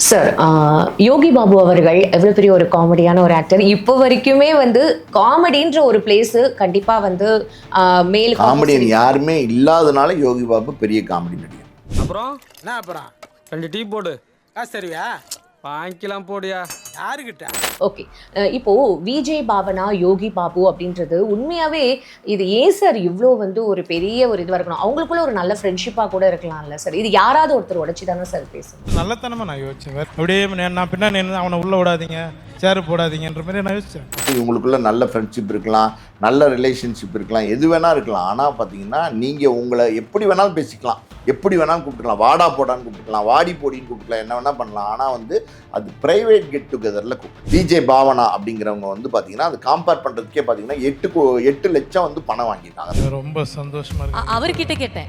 Sir Yogi Babu அவர்கள் எவ்வளோ பெரிய ஒரு காமெடியான ஒரு ஆக்டர் இப்போ வரைக்குமே வந்து காமெடின்ற ஒரு பிளேஸ் கண்டிப்பாக வந்து ஆஹ், மேல் காமெடியன் யாருமே இல்லாதனால யோகி பாபு பெரிய காமெடி நடிகர். அப்புறம்? என்ன அப்புறம்? ரெண்டு டீ போடு. காசு தருவியா வாங்கிக்கலாம் போடியா. யாருக்கிட்ட ஓகே. இப்போ விஜய் பாவனா யோகி பாபு அப்படின்றது உண்மையாவே இது ஏன் சார் இவ்வளோ வந்து ஒரு பெரிய ஒரு இதுவாக இருக்கணும்? அவங்களுக்குள்ள ஒரு நல்ல ஃப்ரெண்ட்ஷிப்பாக கூட இருக்கலாம்ல சார்? இது யாராவது ஒருத்தர் உடச்சி தானே சார் பேசணும்? நல்லத்தனமா நான் யோசிச்சேன் அப்படியே நான் நான் பின்னாடி அவனை உள்ள விடாதீங்க சேர் போடாதீங்கன்ற மாதிரி நான் யோசிச்சேன். இவங்களுக்குள்ள நல்ல ஃப்ரெண்ட்ஷிப் இருக்கலாம் நல்ல ரிலேஷன்ஷிப் இருக்கலாம் எது வேணா இருக்கலாம். ஆனால் பார்த்தீங்கன்னா நீங்கள் உங்களை எப்படி வேணாலும் பேசிக்கலாம். எப்படி வேணாலும் கூப்பிட்டுக்கலாம். வாடா போடான்னு கூப்பிட்டுக்கலாம். வாடி போடின்னு கூப்பிட்டுக்கலாம். என்ன வேணால் பண்ணலாம். ஆனால் வந்து அது ப்ரைவேட் கெட் டுகெதரில் கூப்பிட்டு டிஜே பாவனா அப்படிங்கிறவங்க வந்து பார்த்தீங்கன்னா அது காம்பேர் பண்ணுறதுக்கே பார்த்தீங்கன்னா எட்டு கோ- எட்டு லட்சம் வந்து பணம் அது ரொம்ப சந்தோஷமா அ- இருக்கு அவர்கிட்ட கேட்டேன்.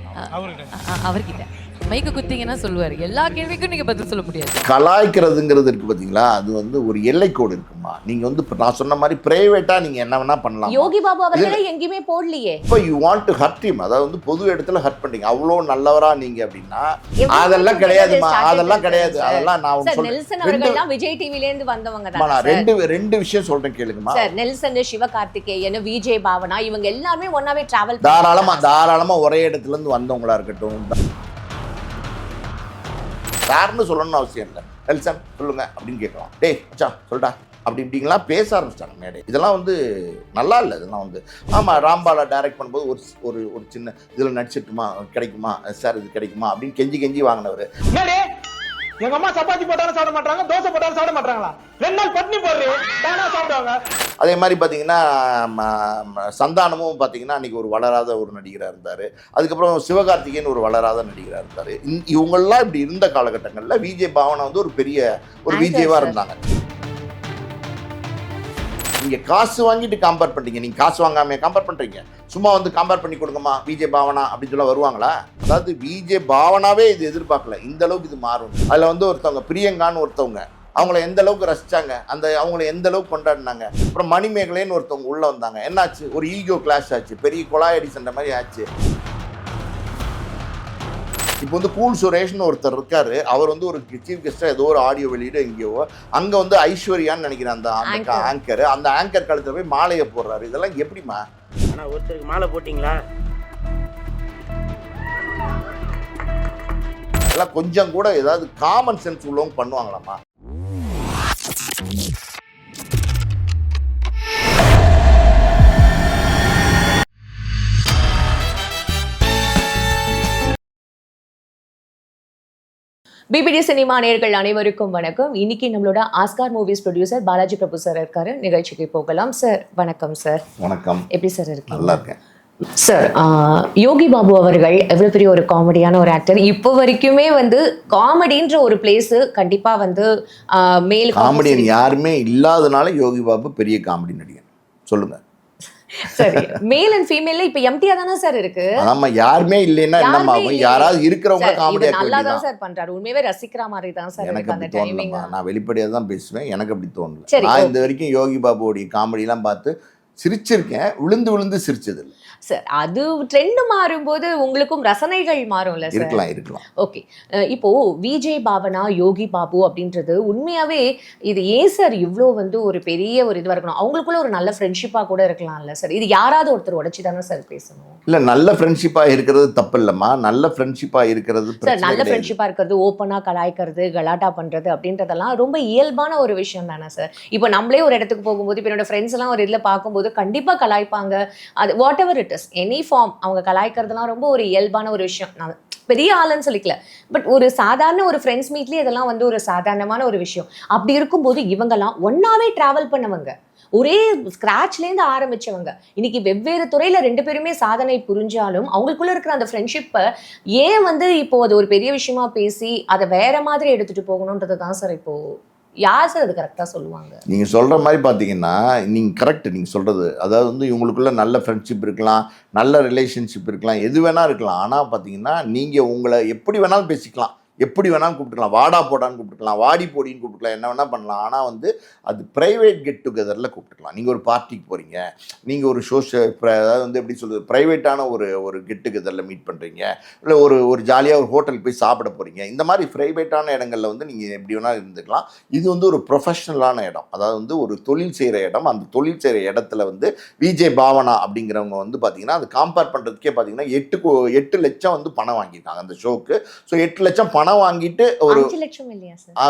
அவர்கிட்ட? மைக்கு குத்திங்கன்னா சொல்லுவார். எல்லா கேள்விக்கும் நீங்க பதில் சொல்ல முடியாது. கலாய்க்கிறதுங்கிறது இருக்குது பார்த்தீங்களா அது வந்து ஒரு எல்லைக்கோடு இருக்குமா? நீங்கள் வந்து இப்போ நான் சொன்ன மாதிரி ப்ரைவேட்டாக நீங்கள் என்ன வேணால் பண்ணலாம். யோகி பாபு அவர்களே எங்கேயுமே போடலையே. இப்போ you want to hurt him. அதாவது வந்து பொது இடத்துல ஹர்ட் பண்றீங்க. அவ்வளோ நல்லவரா நீங்க அப்படின்னா அதெல்லாம் கிடையாதுமா. அதெல்லாம் கிடையாது. அதெல்லாம் நான் சார் ஒண்ணு நெல்சன் அவர்கள்லாம் விஜய் டிவில இருந்து வந்தவங்க தான் ரெண்டு ரெண்டு விஷயம் சொல்றேன் கேளுங்கம்மா. சார் நெல்சன் சிவகார்த்திகேயன் விஜய் பாவனா இவங்க எல்லாருமே ஒன்னாவே டிராவல் தாராளமா தாராளமா ஒரே இடத்துல இருந்து வந்தவங்களா இருக்கட்டும். சார்னு சொல்லணும்னு அவசியம் இல்லை. நெல்சன் சொல்லுங்க அப்படின்னு கேட்கலாம். டேய் மச்சான் சொல்டா. அப்படி இப்படிங்கலாம் பேச ஆரம்பிச்சிட்டாங்க மேடை. இதெல்லாம் வந்து நல்லா இல்லை இதெல்லாம் வந்து. ஆமாம் ராம்பாலா டைரக்ட் பண்ணும்போது ஒரு ஒரு ஒரு சின்ன இதில் நடிச்சிட்டுமா கிடைக்குமா சார் இது கிடைக்குமா அப்படின்னு கெஞ்சி கெஞ்சி வாங்கினவர். என்னடி எங்க அம்மா சப்பாத்தி போட்டாலும் சாப்பிட மாட்டாங்க தோசை போட்டாலும் சாப்பிட மாட்டாங்களா? ரெண்டு நாள் பட்னி போடுறீ தானா சாப்பிடுவாங்க. அதே மாதிரி பார்த்தீங்கன்னா சந்தானமும் பார்த்தீங்கன்னா அன்றைக்கி ஒரு வளராத ஒரு நடிகராக இருந்தார். அதுக்கப்புறம் சிவகார்த்திகேயன் ஒரு வளராத நடிகராக இருந்தார். இவங்கெல்லாம் இப்படி இருந்த காலகட்டங்களில் விஜய் பாவனா வந்து ஒரு பெரிய ஒரு விஜயவாக. இருந்தாங்க. நீங்கள் காசு வாங்கிட்டு கம்பேர் பண்ணுறீங்க நீங்கள் காசு வாங்காம கம்பேர் பண்ணுறீங்க சும்மா வந்து கம்பேர் பண்ணி கொடுங்கம்மா விஜய் பாவனா அப்படின்னு சொல்ல வருவாங்களா? அதாவது விஜய் பாவனாவே இது எதிர்பார்க்கல. இந்த அளவுக்கு இது மாறும். அதில் வந்து ஒருத்தவங்க பிரியங்கான்னு ஒருத்தவங்க அவங்கள எந்த அளவுக்கு ரசிச்சாங்க அந்த அவங்கள எந்த அளவுக்கு கொண்டாடினாங்க அப்புறம் மணிமேகலைன்னு ஒருத்தவங்க உள்ளே வந்தாங்க. என்னாச்சு? ஒரு ஈகோ கிளாஷ் ஆச்சு. பெரிய கொலாயடி சண்டை மாதிரி ஆச்சு. இப்போ வந்து கூல் சுரேஷ்னு ஒருத்தர் இருக்காரு. அவர் வந்து ஒரு சீஃப் கெஸ்டா ஏதோ ஒரு ஆடியோ வெளியிட எங்கேயோ அங்க வந்து ஐஸ்வர்யான்னு நினைக்கிறேன் அந்த அந்த Anchor. ஆங்கர் அந்த ஆங்கர் கழுத்துல போய் மாலையை போடுறாரு. இதெல்லாம் எப்படிமா ஆனா ஒருத்தருக்கு மாலை போட்டிங்களா? இதெல்லாம் கொஞ்சம் கூட ஏதாவது காமன் சென்ஸ் உள்ளவங்க பண்ணுவாங்களாமா பிபிடி சினிமா நேயர்கள் அனைவருக்கும் வணக்கம். இன்னைக்கு நம்மளோட Oscar movies producer Balaji Prabhu sir இருக்காரு. நிகழ்ச்சிக்கு போகலாம். சார் வணக்கம் சார் வணக்கம். எப்படி சார் இருக்கீங்க? நல்லா இருக்கேன். சார் யோகி பாபு அவர்கள் எவ்வளோ பெரிய ஒரு காமெடியான ஒரு ஆக்டர் இப்போ வரைக்குமே வந்து காமெடின்ற ஒரு பிளேஸ் கண்டிப்பா வந்து மேல் காமெடியன் யாருமே இல்லாதனால யோகி பாபு பெரிய காமெடி நடிகர் சொல்லுங்க. சரி மேல் அண்ட் ஃபீமேல்ல இப்போ எம்டியா தானே சார் இருக்கு? ஆமா யாருமே இல்லைன்னா என்னம்மா ஆகும். யாராவது இருக்கிறவங்க காமெடி ஆக்க நல்லா தான் சார் பண்றாரு. உண்மையாவே ரசிக்கிற மாதிரி தான் சார் எனக்கு அந்த டைமிங் நான் வெளிப்படையாக தான் பேசுவேன். எனக்கு அப்படி தோணல. நான். இந்த வரைக்கும் யோகி பாபுவோடைய காமெடிலாம் பார்த்து சிரிச்சிருக்கேன். விழுந்து விழுந்து சிரிச்சது இல்லை சார் அது ட்ரெண்ட் மாறும்போது உங்களுக்கும் ரசனைகள் மாறும்ல சார் இருக்கலாம் இருக்கலாம். ஓகே இப்போ விஜய் பாவனா யோகி பாபு அப்படின்றது உண்மையாவே இது ஏன் சார் இவ்வளோ வந்து ஒரு பெரிய ஒரு இதுவாக இருக்கணும்? அவங்களுக்குள்ள ஒரு நல்ல ஃப்ரெண்ட்ஷிப்பாக கூட இருக்கலாம்ல சார் இது யாராவது ஒருத்தர் உடச்சி தானே சார் பேசணும்? இல்ல நல்ல ஃப்ரெண்ட்ஷிப்பாக இருக்கிறது தப்பு இல்லைம்மா நல்ல ஃப்ரெண்ட்ஷிப்பாக இருக்கிறது சார் நல்ல. ஃப்ரெண்ட்ஷிப்பாக இருக்கிறது ஓப்பனாக கலாய்க்கிறது கலாட்டா பண்ணுறது அப்படின்றதெல்லாம் ரொம்ப இயல்பான ஒரு விஷயம் தானே சார் இப்போ நம்மளே ஒரு இடத்துக்கு போகும்போது இப்போ என்னோட ஃப்ரெண்ட்ஸ் எல்லாம் ஒரு இதில் பார்க்கும்போது கண்டிப்பாக கலாய்ப்பாங்க. அது whatever it is any form அவங்க கலாய்க்கிறதுலாம் ரொம்ப ஒரு இயல்பான ஒரு விஷயம். நான் பெரிய ஆளுன்னு சொல்லிக்கல. பட் ஒரு சாதாரண ஒரு ஃப்ரெண்ட்ஸ் மீட்லேயே இதெல்லாம் வந்து ஒரு சாதாரணமான ஒரு விஷயம். அப்படி இருக்கும்போது இவங்கெல்லாம் ஒன்னாவே டிராவல் பண்ணவங்க. ஒரே ஸ்க்ராட்ச்லேருந்து ஆரம்பிச்சவங்க. இன்னைக்கு வெவ்வேறு துறையில ரெண்டு பேருமே சாதனை புரிஞ்சாலும் அவங்களுக்குள்ள இருக்கிற அந்த ஃப்ரெண்ட்ஷிப்பை ஏன் வந்து இப்போ அது ஒரு பெரிய விஷயமா பேசி அதை வேற மாதிரி எடுத்துட்டு போகணுன்றது தான் சார் இப்போ யார் சார் அது கரெக்டாக சொல்லுவாங்க? நீங்கள் சொல்கிற மாதிரி பார்த்தீங்கன்னா நீங்கள் கரெக்ட் நீங்கள் சொல்கிறது அதாவது வந்து இவங்களுக்குள்ள நல்ல ஃப்ரெண்ட்ஷிப் இருக்கலாம் நல்ல ரிலேஷன்ஷிப் இருக்கலாம் எது வேணால் இருக்கலாம். ஆனால் பார்த்தீங்கன்னா நீங்கள் உங்களை எப்படி வேணாலும் பேசிக்கலாம். எப்படி வேணாலும் கூப்பிட்டுக்கலாம். வாடா போடான்னு கூப்பிட்டுக்கலாம். வாடி போடின்னு கூப்பிட்டுக்கலாம். என்ன வேணால் பண்ணலாம். ஆனால் வந்து அது ப்ரைவேட் கெட் டுகெதரில் கூப்பிட்டுக்கலாம். நீங்கள் ஒரு பார்ட்டிக்கு போகிறீங்க நீங்கள் ஒரு சோஷியல் அதாவது வந்து எப்படி சொல்கிறது ப்ரைவேட்டான ஒரு ஒரு கெட் டுகெதரில் மீட் பண்ணுறீங்க இல்லை ஒரு ஒரு ஜாலியாக ஒரு ஹோட்டல் போய் சாப்பிட போகிறீங்க இந்த மாதிரி ப்ரைவேட்டான இடங்களில் வந்து நீங்கள் எப்படி வேணால் இருந்துக்கலாம். இது வந்து ஒரு ப்ரொஃபஷ்னலான இடம். அதாவது வந்து ஒரு தொழில் செய்கிற இடம். அந்த தொழில் செய்கிற இடத்துல வந்து விஜே பாவனா அப்படிங்கிறவங்க வந்து பார்த்தீங்கன்னா அது காம்பேர் பண்ணுறதுக்கே பார்த்தீங்கன்னா எட்டு கோ- எட்டு லட்சம் வந்து பணம் வாங்கியிருக்காங்க அந்த ஷோக்கு ஸோ எட்டு லட்சம் பணம் வாங்கிட்டு ஒரு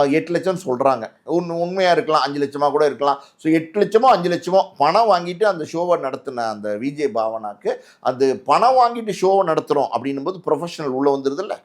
எட்டு லட்சம் சொல்கிறாங்க உண்மை உண்மையாக இருக்கலாம் அஞ்சு லட்சமாக கூட இருக்கலாம். ஸோ எட்டு லட்சமோ அஞ்சு லட்சமோ பணம் வாங்கிட்டு அந்த ஷோவை நடத்தின அந்த விஜய் பாவனாக்கு அது பணம் வாங்கிட்டு ஷோவை நடத்துகிறோம் அப்படின்னும் போது ப்ரொஃபஷனல் உள்ளே வந்துடுதுல்ல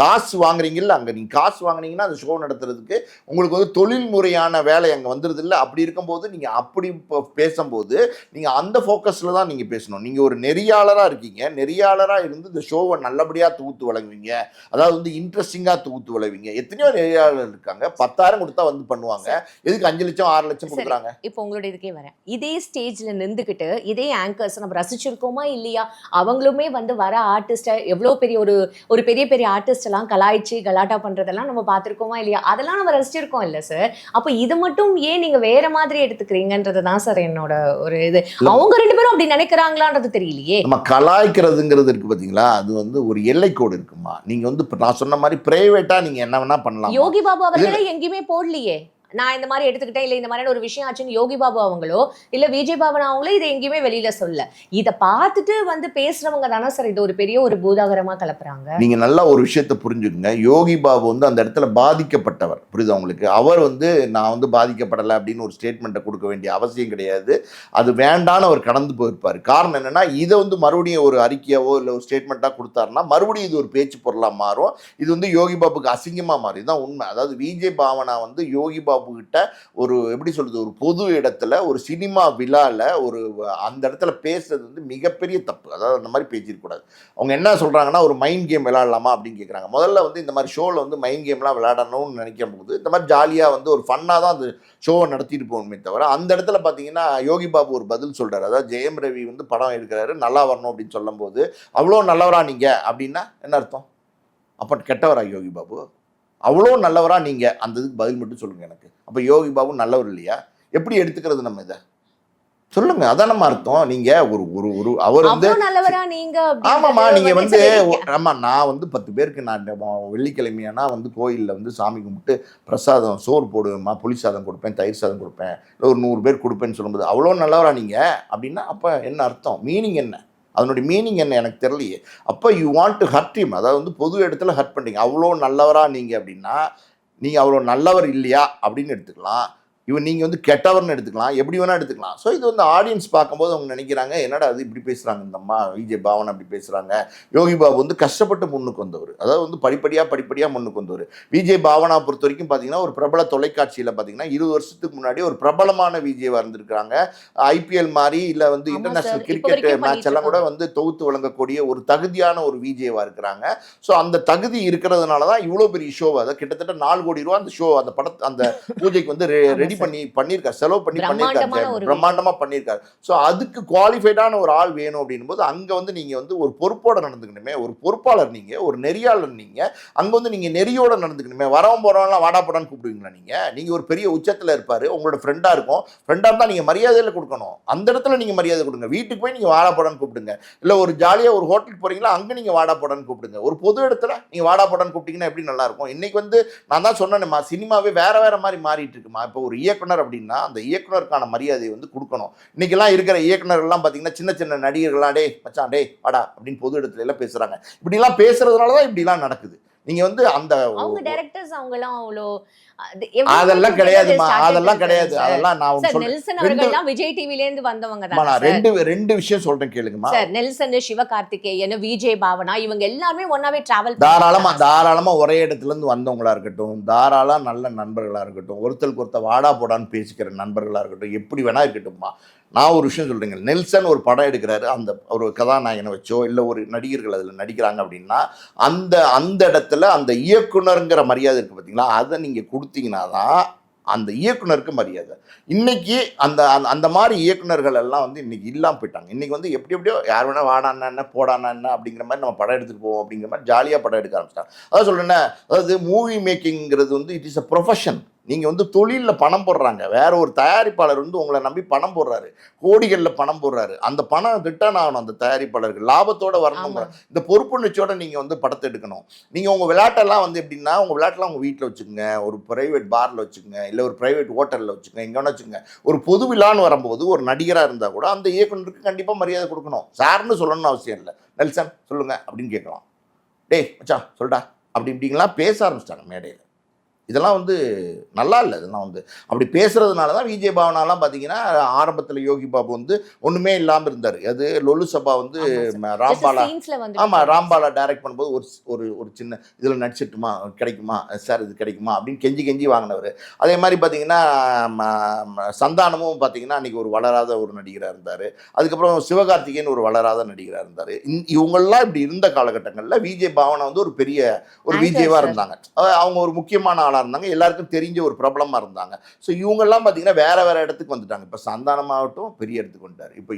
காசு வாங்குறீங்கல்ல அங்கே நீங்கள் காசு வாங்குனீங்கன்னா அந்த ஷோ நடத்துறதுக்கு உங்களுக்கு வந்து தொழில் முறையான வேலை அங்கே வந்துடுது இல்லை அப்படி இருக்கும்போது நீங்கள் அப்படி இப்போ பேசும்போது நீங்கள் அந்த ஃபோக்கஸில் தான் நீங்கள் பேசணும். நீங்கள் ஒரு நெறியாளராக இருக்கீங்க. நெறியாளராக இருந்து இந்த ஷோவை நல்லபடியாக தொகுத்து வழங்குவீங்க. அதாவது வந்து இன்ட்ரெஸ்டிங்காக தொகுத்து வழங்குவீங்க. எத்தனையோ நெறியாளர் இருக்காங்க. பத்தாயிரம் கொடுத்தா வந்து பண்ணுவாங்க. எதுக்கு அஞ்சு லட்சம் ஆறு லட்சம். கொடுக்குறாங்க? இப்போ உங்களோட இதுக்கே வரேன். இதே ஸ்டேஜ்ல நின்றுக்கிட்டு இதே ஆங்கர்ஸ் நம்ம ரசிச்சிருக்கோமா இல்லையா? அவங்களுமே வந்து வர ஆர்டிஸ்ட எவ்வளோ பெரிய ஒரு ஒரு பெரிய பெரிய ஆர்டிஸ்ட் எல்லாம் கலாய்ச்சி கலாட்டா பண்றதெல்லாம் நம்ம பார்த்திருக்கோமா இல்லையா? அதெல்லாம் நம்ம ரசிச்சிருக்கோம் இல்ல சார் அப்போ இது மட்டும் ஏன் நீங்க வேற மாதிரி எடுத்துக்கிறீங்கன்றது தான் சார் என்னோட ஒரு இது. அவங்க ரெண்டு பேரும் அப்படி நினைக்கிறாங்களான்றது தெரியலையே. நம்ம கலாய்க்கிறதுங்கிறது இருக்கு பார்த்தீங்களா அது வந்து ஒரு எல்லைக்கோடு இருக்குமா? நீங்கள் வந்து நான் சொன்ன மாதிரி ப்ரைவேட்டாக நீங்கள் என்ன வேணால் பண்ணலாம்? யோகி பாபு அவர்களே எங்கேயுமே போடலையே. நான் இந்த மாதிரி எடுத்துக்கிட்டேன் இல்ல இந்த மாதிரியான ஒரு விஷயம் ஆச்சுன்னு யோகி பாபு அவங்களோ இல்ல விஜய் பாபன் அவங்களோ இதை எங்கேயுமே வெளியில சொல்ல. இதை பார்த்துட்டு வந்து பேசுறவங்க தானே சார் இது ஒரு பெரிய ஒரு பூதாகரமா கலப்புறாங்க. நீங்கள் நல்லா ஒரு விஷயத்தை புரிஞ்சுக்கங்க. யோகி பாபு வந்து அந்த இடத்துல பாதிக்கப்பட்டவர். புரியுதா உங்களுக்கு? அவர் வந்து நான் வந்து பாதிக்கப்படலை அப்படின்னு ஒரு ஸ்டேட்மெண்ட்டை கொடுக்க வேண்டிய அவசியம் கிடையாது. அது வேண்டான்னு அவர் கடந்து போயிருப்பார். காரணம் என்னன்னா இதை வந்து மறுபடியும் ஒரு அறிக்கையாவோ இல்லை ஒரு ஸ்டேட்மெண்ட்டாக கொடுத்தாருன்னா மறுபடியும் இது ஒரு பேச்சு பொருளாக மாறும். இது வந்து யோகி பாபுக்கு அசிங்கமாக மாறும். இதுதான் உண்மை. அதாவது விஜய் பாவனா வந்து யோகி பாபு கிட்ட ஒரு எப்படி சொல்றது ஒரு பொது இடத்துல ஒரு சினிமா விழால ஒரு அந்த இடத்துல பேசுறது வந்து மிகப்பெரிய தப்பு. அதாவது அந்த மாதிரி பேசிருக்கூடாது அவங்க என்ன சொல்றாங்கன்னா ஒரு மைண்ட் கேம் விளையாடலாமா அப்படின்னு கேட்குறாங்க முதல்ல வந்து இந்த மாதிரி ஷோவில் வந்து மைண்ட் கேம்லாம் விளையாடணும்னு நினைக்கும் போது இந்த மாதிரி ஜாலியாக வந்து ஒரு ஃபன்னாக தான் அந்த ஷோவை நடத்திட்டு போகணுமே தவிர அந்த இடத்துல பார்த்தீங்கன்னா யோகி பாபு ஒரு பதில் சொல்றாரு. அதாவது ஜெயம் ரவி வந்து படம் எடுக்கிறாரு நல்லா வரணும் அப்படின்னு சொல்லும்போது அவ்வளோ நல்லவரா நீங்க? அப்படின்னா என்ன அர்த்தம்? அப்போ கெட்டவரா யோகி பாபு? அவ்வளோ நல்லவரா நீங்க? அந்த இதுக்கு பதில் மட்டும் சொல்லுங்க எனக்கு. அப்போ யோகி பாபு நல்லவர் இல்லையா? எப்படி எடுத்துக்கிறது நம்ம இதை? சொல்லுங்க. அதான் நம்ம அர்த்தம். நீங்க ஒரு ஒரு ஒரு அவர் வந்து ஆமாம்மா. நீங்க வந்து. ஆமா நான் வந்து பத்து பேருக்கு நான் வெள்ளிக்கிழமையானா வந்து கோயிலில் வந்து சாமி கும்பிட்டு பிரசாதம் சோறு போடுவேம்மா புளி சாதம் கொடுப்பேன் தயிர் சாதம் கொடுப்பேன் இல்லை ஒரு நூறு பேர் கொடுப்பேன்னு சொல்லும்போது அவ்வளோ நல்லவரா நீங்க? அப்படின்னா அப்போ என்ன அர்த்தம்? மீனிங் என்ன? அதனுடைய மீனிங் என்ன எனக்கு தெரியலையே. அப்போ you want to hurt him. அதாவது வந்து பொது இடத்துல ஹர்ட் பண்ணுறீங்க அவ்வளோ நல்லவராக நீங்கள் அப்படின்னா நீங்கள் அவ்வளோ நல்லவர் இல்லையா அப்படின்னு எடுத்துக்கலாம். இவன் நீங்கள் வந்து கெட்டவர்னு எடுத்துக்கலாம் எப்படி வேணால் எடுத்துக்கலாம். ஸோ இது வந்து ஆடியன்ஸ் பார்க்கும்போது அவங்க நினைக்கிறாங்க என்னடா அது இப்படி பேசுகிறாங்க இந்த அம்மா விஜய் பாவன் அப்படி பேசுகிறாங்க யோகி பாபு வந்து கஷ்டப்பட்டு முன்னுக்கு வந்தவர். அதாவது வந்து படிப்படியாக படிப்படியாக முன்னுக்கு வந்தவர். விஜய் பாவனா பொறுத்த வரைக்கும் பார்த்தீங்கன்னா ஒரு பிரபல தொலைக்காட்சியில் பார்த்தீங்கன்னா இருபது வருஷத்துக்கு முன்னாடி ஒரு பிரபலமான விஜய் வந்திருக்காங்க ஐபிஎல் மாதிரி இல்லை வந்து இன்டர்நேஷனல் கிரிக்கெட் மேட்ச் எல்லாம் கூட வந்து தொகுத்து வழங்கக்கூடிய ஒரு தகுதியான ஒரு விஜேவா இருக்கிறாங்க. ஸோ அந்த தகுதி இருக்கிறதுனால தான் இவ்வளோ பெரிய ஷோ அதை கிட்டத்தட்ட நாலு கோடி ரூபா அந்த ஷோ அந்த படத்தை அந்த பூஜைக்கு வந்து ரெடி. பண்ணி பண்ணியிருக்காரு. செலவு பண்ணி பண்ணியிருக்காரு ஒரு பிரம்மாண்டமா பண்ணியிருக்காரு. ஸோ அதுக்கு குவாலிஃபைடான ஒரு ஆள் வேணும் அப்படின்னும் போது அங்கே வந்து நீங்கள் வந்து ஒரு பொறுப்போட நடந்துக்கணுமே. ஒரு பொறுப்பாளர் நீங்கள் ஒரு நெறியாளர் நீங்கள் அங்கே வந்து நீங்கள் நெறியோட நடந்துக்கணுமே. வரவன் போகிறவங்களாம் வாடா போடான்னு கூப்பிடுவீங்களா நீங்கள் நீங்கள் ஒரு பெரிய உச்சத்தில் இருப்பார் உங்களோட ஃப்ரெண்டாக இருக்கும். ஃப்ரெண்டாக இருந்தால் நீங்கள் மரியாதையில் கொடுக்கணும். அந்த இடத்துல நீங்கள் மரியாதை கொடுங்க. வீட்டுக்கு போய் நீங்கள் வாடா போடான்னு கூப்பிடுங்க. இல்லை ஒரு ஜாலியாக ஒரு ஹோட்டலுக்கு போகிறீங்களா அங்கே நீங்கள் வாடா போடான்னு கூப்பிடுங்க. ஒரு பொது இடத்துல நீங்கள் வாடா போடான்னு கூப்பிட்டீங்கன்னா எப்படி நல்லா இருக்கும்? இன்னைக்கு வந்து நான் தான் சொன்னேன்மா சினிமாவே வேற வேற மாதிரி மாறிட்டு இருக்குமா? இப்போ ஒரு இயக்குனர் அப்படின்னா அந்த இயக்குனருக்கான மரியாதையை வந்து கொடுக்கணும். இன்றைக்கெல்லாம் இருக்கிற இயக்குனர்கள்லாம் பார்த்தீங்கன்னா சின்ன சின்ன நடிகர்கள்லாம் டே மச்சான் டே வாடா அப்படின்னு பொது இடத்துல எல்லாம் பேசுகிறாங்க இப்படிலாம் பேசுறதுனால தான் இப்படிலாம் நடக்குது. நீங்க வந்து அந்த அவங்க டைரக்டர்ஸ் அவங்க எல்லாம் அவ்வளோ அது அதெல்லாம் கிடையாதுமா அதெல்லாம் கிடையாது. அதெல்லாம் நான் சார் நெல்சன் ரெண்டு- அவர்கள் தான் விஜய் டிவில இருந்து வந்தவங்க தான் நான் ரெண்டு ரெண்டு விஷயம் சொல்றேன் கேளுங்கம்மா. சார் நெல்சன் சிவகார்த்திகேயன் விஜய் பாவனா இவங்க எல்லாருமே ஒன்னாவே டிராவல் தாராளமா தாராளமா ஒரே இடத்துல இருந்து வந்தவங்களா இருக்கட்டும் தாராளம் நல்ல நண்பர்களா இருக்கட்டும் ஒருத்தருக்கு ஒருத்தர் வாடா போடான்னு பேசிக்கிற நண்பர்களா இருக்கட்டும் எப்படி வேணா இருக்கட்டும்மா. நான் ஒரு விஷயம் சொல்கிறேங்க நெல்சன் ஒரு படம் எடுக்கிறாரு. அந்த ஒரு கதாநாயகனை வச்சோ இல்லை ஒரு நடிகர்கள் அதில் நடிக்கிறாங்க அப்படின்னா அந்த அந்த இடத்துல அந்த இயக்குனருங்கிற மரியாதை இருக்குது பார்த்தீங்களா அதை நீங்கள் கொடுத்தீங்கன்னா தான் அந்த இயக்குனருக்கு மரியாதை. இன்னைக்கு அந்த அந்த- அந்த மாதிரி இயக்குனர்கள் எல்லாம் வந்து இன்னைக்கு இல்லாமல் போயிட்டாங்க. இன்றைக்கி வந்து எப்படி எப்படியோ யார் வேணால் வாடான்னா என்ன போடானா என்ன அப்படிங்கிற மாதிரி நம்ம படம் எடுத்துகிட்டு போவோம் அப்படிங்கிற மாதிரி ஜாலியாக படம் எடுக்க ஆரம்பிச்சிட்டாங்க. அதான் சொல்கிறேன்னா அதாவது மூவி மேக்கிங்கிறது வந்து இட் இஸ் அ ப்ரொஃபஷன் நீங்கள் வந்து தொழிலில் பணம் போடுறாங்க. வேற ஒரு தயாரிப்பாளர் வந்து உங்களை நம்பி பணம் போடுறாரு. கோடிகளில் பணம் போடுறாரு. அந்த பணம் ரிட்டர்ன் ஆகணும் அந்த தயாரிப்பாளருக்கு லாபத்தோட வரணும். இந்த பொறுப்புணர்ச்சியோட நீங்கள் வந்து படத்தை எடுக்கணும். நீங்கள் உங்கள் விளையாட்டெல்லாம் வந்து எப்படின்னா உங்கள் விளையாட்டெல்லாம் உங்கள் வீட்டில் வச்சுக்கோங்க. ஒரு ப்ரைவேட் பாரில் வச்சுக்கோங்க. இல்லை ஒரு ப்ரைவேட் ஹோட்டலில் வச்சுக்கோங்க. எங்கே வச்சுக்கோங்க. ஒரு பொது விழான்னு வரும்போது ஒரு நடிகராக இருந்தால் கூட அந்த இயக்குனருக்கு கண்டிப்பாக மரியாதை கொடுக்கணும். சார்னு சொல்லணும்னு அவசியம் இல்லை. நெல்சன் சொல்லுங்க அப்படின்னு கேட்கலாம். டேய் மச்சான் சொல்டா. அப்படி இப்படிங்கலாம் பேச ஆரம்பிச்சிட்டாங்க மேடையில். இதெல்லாம் வந்து நல்லா இல்லை இதெல்லாம் வந்து. அப்படி பேசுறதுனால தான் விஜய் பாவனாலாம் பார்த்தீங்கன்னா ஆரம்பத்தில் யோகி பாபு வந்து ஒன்றுமே இல்லாமல் இருந்தார். அது லொல்லு சபா வந்து ராம்பாலா ஆமாம் ராம்பாலா டைரக்ட் பண்ணும்போது ஒரு ஒரு ஒரு சின்ன இதில் நடிச்சிட்டுமா கிடைக்குமா சார் இது கிடைக்குமா அப்படின்னு கெஞ்சி கெஞ்சி வாங்கினவர். அதே மாதிரி பார்த்தீங்கன்னா சந்தானமும் பார்த்தீங்கன்னா அன்றைக்கி ஒரு வளராத ஒரு நடிகராக இருந்தார். அதுக்கப்புறம் சிவகார்த்திகேயன் ஒரு வளராத நடிகராக இருந்தார். இவங்கெல்லாம் இப்படி இருந்த காலகட்டங்களில் விஜய் பாவனா வந்து ஒரு பெரிய ஒரு விஜயவாக. இருந்தாங்க. அவங்க ஒரு முக்கியமான ஆளாக இருந்தாங்க. எல்லாருக்கும் தெரிஞ்ச ஒரு பிரபலமாக இருந்தாங்க. ஸோ இவங்கெல்லாம் பார்த்தீங்கன்னா வேற வேற இடத்துக்கு வந்துட்டாங்க. இப்போ சந்தானமாகட்டும் பெரிய இடத்துக்கு வந்துட்டார். இப்போ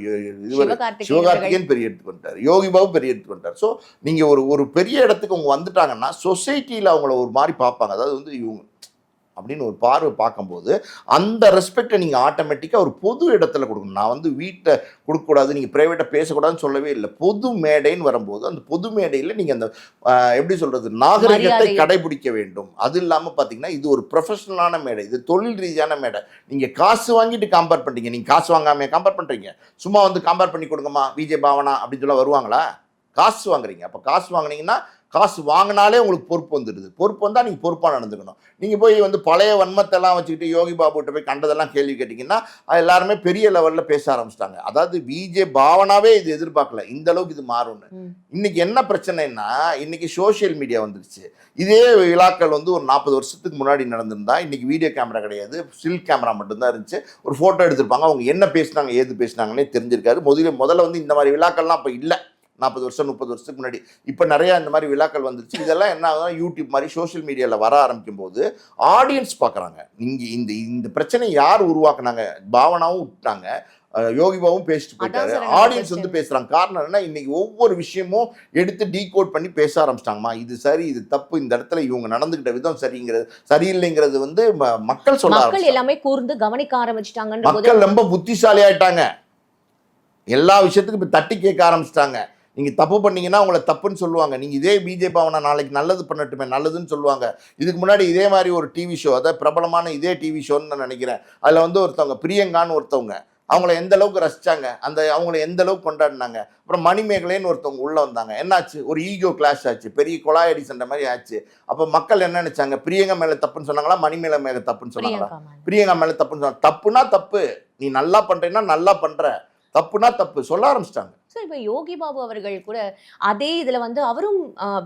சிவகார்த்திகேயன் பெரிய இடத்துக்கு வந்துட்டார். யோகி பாபு பெரிய இடத்துக்கு வந்துட்டார். ஸோ நீங்கள் ஒரு ஒரு பெரிய இடத்துக்கு அவங்க வந்துட்டாங்கன்னா சொசைட்டியில் அவங்கள ஒரு மாதிரி பார்ப்பாங்க. அதாவது வந்து இவங்க அப்படின்னு ஒரு பார்வை பார்க்கும்போது அந்த ரெஸ்பெக்டை நீங்கள் ஆட்டோமேட்டிக்காக ஒரு பொது இடத்துல கொடுக்கணும். நான் வந்து வீட்டை கொடுக்கக்கூடாது நீங்கள் ப்ரைவேட்டாக பேசக்கூடாதுன்னு சொல்லவே இல்லை. பொது மேடைன்னு வரும்போது அந்த பொது மேடையில் நீங்கள் அந்த எப்படி சொல்கிறது நாகரிகத்தை. கடைபிடிக்க வேண்டும். அது இல்லாமல் பார்த்தீங்கன்னா இது ஒரு ப்ரொஃபஷனலான மேடை. இது தொழில் ரீதியான மேடை. நீங்கள் காசு வாங்கிட்டு கம்பேர் பண்ணுறீங்க நீங்கள் காசு வாங்காமல் கம்பேர் பண்ணுறீங்க சும்மா வந்து கம்பேர் பண்ணி கொடுங்கம்மா விஜய் பாவனா அப்படின்னு சொல்ல வருவாங்களா? காசு வாங்குறீங்க. அப்போ காசு வாங்குனீங்கன்னா காசு வாங்கினாலே உங்களுக்கு பொறுப்பு வந்துடுது. பொறுப்பு வந்தால் நீங்கள் பொறுப்பாக நடந்துக்கணும். நீங்கள் போய் வந்து பழைய வன்மத்தெல்லாம் வச்சுக்கிட்டு யோகி பாபுகிட்ட போய் கண்டதெல்லாம் கேள்வி கேட்டிங்கன்னா எல்லாருமே பெரிய லெவலில் பேச ஆரம்பிச்சிட்டாங்க. அதாவது விஜே பாவனாவே இது எதிர்பார்க்கல. இந்த அளவுக்கு இது மாறும்னு. இன்னைக்கு என்ன பிரச்சனைன்னா இன்னைக்கு சோஷியல் மீடியா வந்துருச்சு. இதே விழாக்கள் வந்து ஒரு நாற்பது வருஷத்துக்கு முன்னாடி நடந்திருந்தா இன்னைக்கு வீடியோ கேமரா கிடையாது. ஸ்டில் கேமரா மட்டும்தான் இருந்துச்சு. ஒரு ஃபோட்டோ எடுத்திருப்பாங்க. அவங்க என்ன பேசுனாங்க ஏது பேசுனாங்கன்னே தெரிஞ்சிருக்காரு முதல்ல முதல்ல வந்து இந்த மாதிரி விழாக்கள்லாம் இப்போ இல்லை. நாற்பது வருஷம் முப்பது வருஷத்துக்கு முன்னாடி. இப்போ நிறைய இந்த மாதிரி விழாக்கள் வந்துருச்சு. இதெல்லாம் என்ன ஆகுதுன்னா யூடியூப் மாதிரி சோஷியல் மீடியாவில் வர ஆரம்பிக்கும் போது ஆடியன்ஸ் பார்க்குறாங்க நீங்கள் இந்த இந்த பிரச்சனை யார் உருவாக்குனாங்க? பாவனாவும் விட்டாங்க அஹ் யோகி பாபுவும் பேசிட்டு போயிட்டாரு. ஆடியன்ஸ் வந்து பேசுறாங்க. காரணம் என்ன இன்னைக்கு ஒவ்வொரு விஷயமும் எடுத்து டீகோட் பண்ணி பேச ஆரம்பிச்சிட்டாங்கம்மா. இது சரி இது தப்பு. இந்த இடத்துல இவங்க நடந்துகிட்ட விதம் சரிங்கிறது சரியில்லைங்கிறது வந்து மக்கள் சொல்ல மக்கள் ஆரம்பிச்சிட்டாங்க. எல்லாமே கூர்ந்து கவனிக்க ஆரம்பிச்சிட்டாங்கன்ற போது மக்கள் ரொம்ப புத்திசாலி ஆயிட்டாங்க எல்லா விஷயத்துக்கும் இப்போ தட்டி கேட்க ஆரம்பிச்சிட்டாங்க. நீங்கள் தப்பு பண்ணீங்கன்னா உங்களை தப்புன்னு சொல்லுவாங்க. நீங்கள் இதே பிஜேபி அவனை நாளைக்கு நல்லது பண்ணட்டுமே நல்லதுன்னு சொல்லுவாங்க. இதுக்கு முன்னாடி இதே மாதிரி ஒரு டிவி ஷோ அதாவது பிரபலமான இதே டிவி ஷோன்னு நான் நினைக்கிறேன். அதில் வந்து ஒருத்தவங்க பிரியங்கான்னு ஒருத்தவங்க அவங்கள எந்த அளவுக்கு ரசிச்சாங்க அந்த அவங்கள எந்த அளவுக்கு கொண்டாடினாங்க அப்புறம் மணிமேகலைன்னு ஒருத்தவங்க உள்ளே வந்தாங்க. என்னாச்சு? ஒரு ஈகோ கிளாஷ் ஆச்சு. பெரிய கொலாயடி சண்டை மாதிரி ஆச்சு. அப்போ மக்கள் என்ன நினைச்சாங்க? பிரியங்கா மேலே தப்புன்னு சொன்னாங்களா? மணிமேலை மேலே தப்புன்னு சொன்னாங்களா? பிரியங்கா மேலே. தப்புன்னு சொன்னாங்க தப்புனா தப்பு. நீ நல்லா பண்றேன்னா நல்லா பண்ற. தப்புனா தப்பு. சொல்ல ஆரம்பிச்சிட்டாங்க. சார் இப்போ யோகி பாபு அவர்கள் கூட அதே இதுல வந்து அவரும்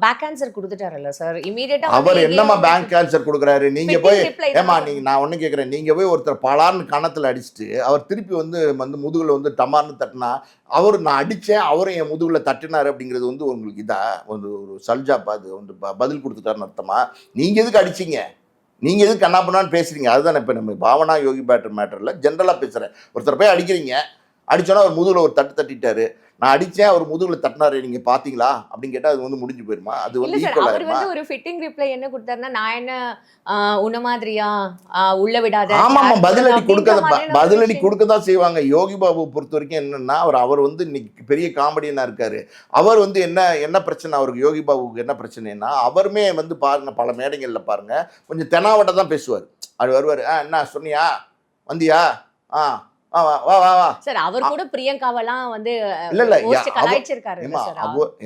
பேக் ஆன்சர் கொடுத்துட்டாருல்ல சார் இமீடியட்டா அவர் என்னம்மா பேங்க் கேன்சர் கொடுக்குறாரு? நீங்க போய் ஏமா நீங்க நான் ஒண்ணு கேட்குறேன் நீங்க போய் ஒருத்தர் பலார்னு கணத்துல அடிச்சுட்டு அவர் திருப்பி வந்து வந்து முதுகுல வந்து டமார்னு தட்டினா அவர் நான் அடிச்சேன் அவரும் என் முதுகுல தட்டினாரு அப்படிங்கிறது வந்து உங்களுக்கு இதா? வந்து ஒரு சல்ஜாப்பா அது வந்து பதில் கொடுத்துட்டாருன்னு அர்த்தமா? நீங்க எதுக்கு அடிச்சீங்க? நீங்க எதுக்கு கண்ணா பண்ணான்னு பேசுறீங்க? அதுதான் இப்போ நம்ம பாவனா யோகி பேட்டர் மேட்டர்ல ஜென்ரலா பேசுறேன். ஒருத்தர் போய் அடிக்கிறீங்க அடிச்சோன்னா அவர் முதுகுல ஒரு தட்டு தட்டிட்டாரு. நான் அடிச்சேன் அவர் முதுகுல தட்டினாரு. நீங்க பாத்தீங்களா? அப்படின்னு கேட்டா அது வந்து முடிஞ்சு போயிருமா? அது வந்து ஈக்குவல் அவர் வந்து ஒரு ஃபிட்டிங் ரிப்ளை என்ன கொடுத்தாருன்னா நான் என்ன உன்ன மாதிரியா உள்ள விடாத ஆமா ஆமா பதிலடி கொடுக்க பதிலடி. கொடுக்க தான் செய்வாங்க. யோகி பாபு பொறுத்த வரைக்கும் என்னன்னா அவர் அவர் வந்து இன்னைக்கு பெரிய காமெடியனா இருக்காரு. அவர் வந்து என்ன என்ன பிரச்சனை? அவருக்கு யோகி பாபுக்கு என்ன பிரச்சனைனா அவருமே வந்து பாருங்க பல மேடைகள்ல பாருங்க கொஞ்சம் தெனாவட்ட தான் பேசுவார். அவர் வருவார். ஆ என்ன சொன்னியா? வந்தியா? ஆ சார் அவர் கூட பிரியங்காவெல்லாம் வந்து இல்ல இல்ல கலாய்ச்சிருக்காரு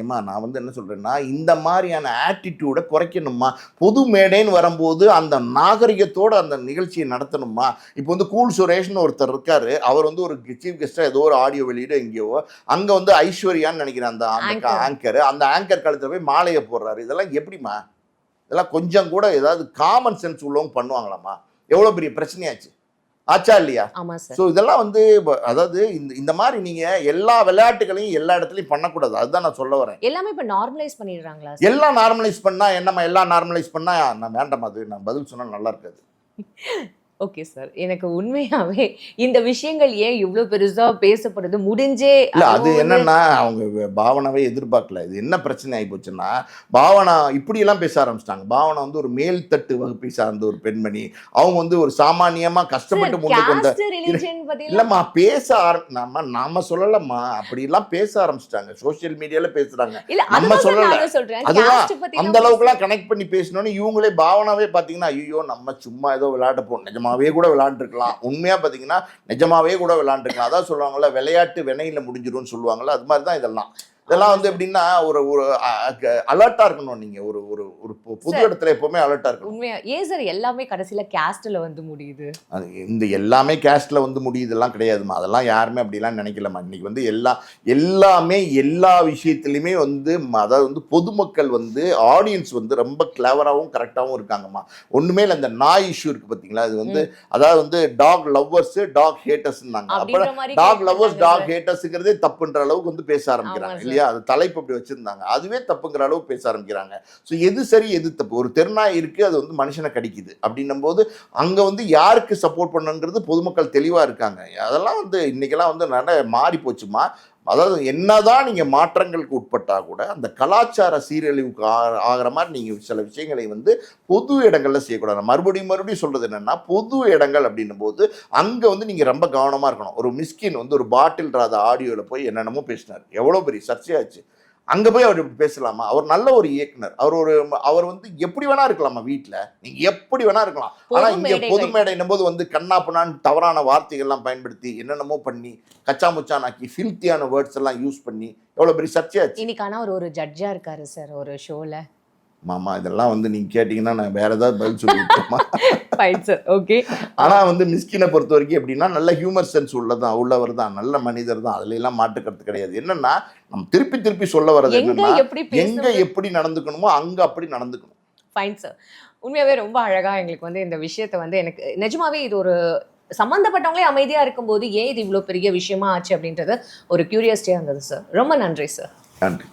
ஏமா நான் வந்து என்ன சொல்றேன்னா இந்த மாதிரியான ஆட்டிடியூடை குறைக்கணுமா பொது மேடைன்னு வரும்போது அந்த நாகரிகத்தோட அந்த நிகழ்ச்சியை நடத்தணுமா இப்போ வந்து கூல் சுரேஷ்னு ஒருத்தர் இருக்காரு. அவர் வந்து ஒரு சீஃப் கெஸ்டா ஏதோ ஒரு ஆடியோ வெளியிட எங்கேயோ அங்க வந்து ஐஸ்வர்யான்னு நினைக்கிறேன் அந்த. ஆங்கர் அந்த ஆங்கர் கழுத்துல போய் மாலையை போடுறாரு. இதெல்லாம் எப்படிமா இதெல்லாம் கொஞ்சம் கூட ஏதாவது காமன் சென்ஸ் உள்ளவங்க பண்ணுவாங்களாமா எவ்வளோ பெரிய பிரச்சனையாச்சு? ஆச்சா இல்லையா? ஸோ இதெல்லாம் வந்து அதாவது இந்த இந்த மாதிரி நீங்க எல்லா விளையாட்டுகளையும் எல்லா இடத்துலையும் பண்ணக்கூடாது. அதுதான் நான் சொல்ல வரேன். எல்லாமே இப்ப நார்மலைஸ் பண்ணிடுறாங்களா எல்லாம் நார்மலைஸ் பண்ணா என்னம்மா? எல்லாம் நார்மலைஸ் பண்ணா நான் வேண்டாம் அது நான் பதில் சொன்னா நல்லா இருக்காது. ஓகே சார் எனக்கு உண்மையாவே இந்த விஷயங்கள் ஏன் இவ்ளோ பெருசா பேசப்படுது? முடிஞ்சே இல்ல அது என்னன்னா அவங்க பாவனாவே எதிர்பார்க்கல. இது என்ன பிரச்சனை ஆகி போச்சுன்னா பாவனா இப்படி எல்லாம் பேச ஆரம்பிச்சிட்டாங்க. பாவனா வந்து ஒரு மேல்தட்டு வகுப்பை சார்ந்த ஒரு பெண்மணி. அவங்க வந்து ஒரு சாமானியமா கஷ்டப்பட்டு முன்னுக்கு வந்த இல்லம்மா பேச ஆரம் நம்ம நாம சொல்லலம்மா. அப்படி எல்லாம் பேச ஆரம்பிச்சிட்டாங்க. சோஷியல் மீடியால பேசுறாங்க. நம்ம சொல்லல. அதுதான் அந்த அளவுக்கு எல்லாம் கனெக்ட் பண்ணி பேசணும்னு இவங்களே பாவனாவே பாத்தீங்கன்னா ஐயோ நம்ம சும்மா ஏதோ விளையாட போறோம். நிஜமாவே கூட விளாண்டுருக்கலாம். உண்மையா பாத்தீங்கன்னா நிஜமாவே கூட விளாண்டுருக்கலாம். அதான் சொல்லுவாங்கல்ல விளையாட்டு வினையில முடிஞ்சிடும்னு சொல்லுவாங்கல்ல அது மாதிரி தான் இதெல்லாம். இதெல்லாம் வந்து எப்படின்னா ஒரு ஒரு அலர்ட்டா இருக்கணும் நீங்க. ஒரு ஒரு ஒரு பொது. இடத்துல எப்பவுமே அலர்ட்டா இருக்கணும். உண்மையா ஏன் சார் எல்லாமே கடைசியில கேஸ்ட்ல வந்து முடியுது? அது இந்த எல்லாமே கேஸ்ட்ல வந்து முடியுதெல்லாம் கிடையாதுமா அதெல்லாம் யாருமே அப்படிலாம் நினைக்கலமா இன்னைக்கு வந்து எல்லா எல்லாமே எல்லா விஷயத்துலையுமே வந்து அதாவது வந்து பொதுமக்கள் வந்து ஆடியன்ஸ் வந்து ரொம்ப கிளவராகவும் கரெக்டாகவும் இருக்காங்கம்மா. ஒண்ணுமே இல்லை இந்த நாய் இஷ்யூ இருக்கு பார்த்தீங்களா அது வந்து அதாவது வந்து டாக் லவ்வர்ஸ் டாக் மாதிரி டாக் லவ்வர்ஸ் டாக் ஹேட்டர்ஸுங்கிறதே தப்புன்ற அளவுக்கு வந்து பேச ஆரம்பிக்கிறாங்க sir. இல்லையா? அது தலைப்பு அப்படி வச்சிருந்தாங்க. அதுவே தப்புங்கிற அளவு பேச ஆரம்பிக்கிறாங்க. ஸோ எது சரி எது தப்பு? ஒரு தெருநாய் இருக்கு அது வந்து மனுஷனை கடிக்குது. அப்படின்னும் போது அங்க வந்து யாருக்கு சப்போர்ட் பண்ணுங்கிறது பொதுமக்கள் தெளிவா இருக்காங்க. அதெல்லாம் வந்து இன்னைக்கெல்லாம் வந்து நிறைய மாறி போச்சுமா அதாவது என்னதான் நீங்க மாற்றங்களுக்கு உட்பட்டா கூட அந்த கலாச்சார சீரழிவுக்கு ஆ- ஆகிற மாதிரி நீங்க சில விஷயங்களை வந்து பொது இடங்கள்ல செய்யக்கூடாது. மறுபடியும் மறுபடியும் சொல்றது என்னன்னா பொது இடங்கள் அப்படின்னும் போது அங்க வந்து நீங்க ரொம்ப கவனமா இருக்கணும். ஒரு மிஸ்கின் வந்து ஒரு பாட்டில் ராத ஆடியோல போய் என்னென்னமோ பேசினார். எவ்வளவு பெரிய சர்ச்சையாச்சு. அங்க போய் அவர் இப்படி பேசலாமா? அவர் நல்ல ஒரு இயக்குனர். அவர் ஒரு அவர் வந்து எப்படி வேணா இருக்கலாமா வீட்ல? நீங்க எப்படி வேணா இருக்கலாம். ஆனா பொது இங்க. பொது மேடைன்னும் போது வந்து கண்ணாப்புனான்னு தவறான வார்த்தைகள்லாம் பயன்படுத்தி என்னென்னமோ பண்ணி கச்சா முச்சானாக்கி ஃபில்த்தியான வேர்ட்ஸ் எல்லாம் யூஸ் பண்ணி எவ்வளவு பெரிய சர்ச்சையாச்சு இன்னைக்கு ஆனா அவர் ஒரு ஜட்ஜா இருக்காரு சார் ஒரு ஷோல மாமா இதெல்லாம் வந்து நீங்க கேட்டீங்கன்னா நான் வேற ஏதாவது பதில் சொல்லிவிட்டோமா ஃபைன் சார் ஓகே ஆனா வந்து மிஸ்கினை பொறுத்த வரைக்கும் எப்படின்னா நல்ல ஹியூமர் சென்ஸ் உள்ளதான் உள்ளவர் தான் நல்ல மனிதர் தான். அதுல எல்லாம் மாட்டுக்கிறது கிடையாது. என்னன்னா நம்ம திருப்பி திருப்பி சொல்ல வர்றது என்னன்னா எங்க எப்படி நடந்துக்கணுமோ அங்க அப்படி நடந்துக்கணும். ஃபைன் சார் உண்மையாவே ரொம்ப அழகா எங்களுக்கு வந்து இந்த விஷயத்தை வந்து எனக்கு நிஜமாவே இது ஒரு சம்மந்தப்பட்டவங்களே அமைதியா இருக்கும்போது ஏன் இது இவ்வளோ பெரிய விஷயமா ஆச்சு அப்படின்றது ஒரு கியூரியாசிட்டியா இருந்தது சார் ரொம்ப நன்றி சார் நன்றி.